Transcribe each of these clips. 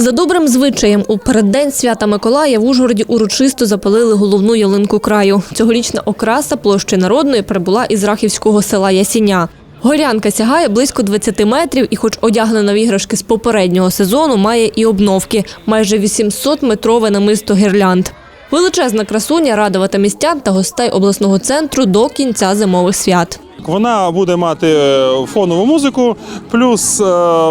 За добрим звичаєм у переддень свята Миколая в Ужгороді урочисто запалили головну ялинку краю. Цьогорічна окраса площі народної прибула із рахівського села Ясіня. Горянка сягає близько 20 метрів і, хоч одягнена в іграшки з попереднього сезону, має і обновки – майже 800-метрове намисто гірлянд. Величезна красуня радувати містян та гостей обласного центру до кінця зимових свят. Вона буде мати е, фонову музику, плюс е,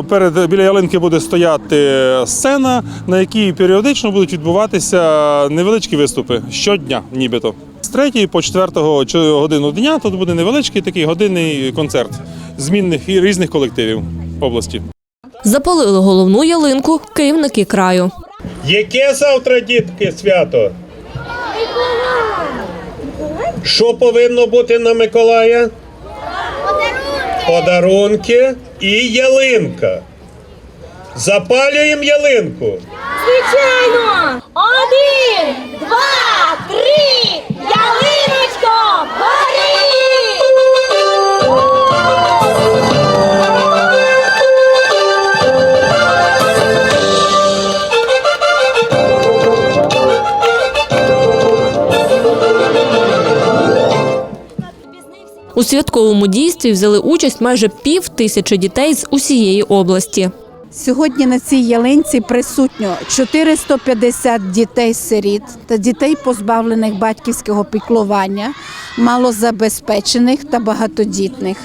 перед біля ялинки буде стояти сцена, на якій періодично будуть відбуватися невеличкі виступи щодня, нібито. З 3 по 4 годину дня тут буде невеличкий такий годинний концерт змінних і різних колективів області. Запалили головну ялинку керівники краю. Яке завтра, дітки, свято? Що повинно бути на Миколая? Подарунки і ялинка. Запалюємо ялинку. Звичайно! Один, два, У святковому дійстві взяли участь майже пів тисячі дітей з усієї області. Сьогодні на цій ялинці присутньо 450 дітей-сиріт та дітей, позбавлених батьківського піклування, малозабезпечених та багатодітних.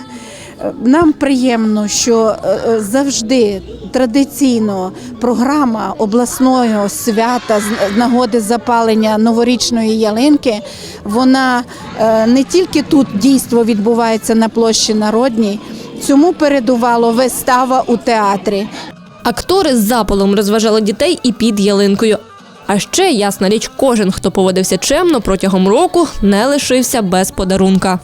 Е, Нам приємно, що е, е, завжди традиційно програма обласного свята з нагоди запалення новорічної ялинки. Вона е, не тільки тут дійство відбувається на площі Народній, цьому передувало вистава у театрі. Актори з запалом розважали дітей і під ялинкою. А ще, ясна річ, кожен, хто поводився чемно протягом року, не лишився без подарунка.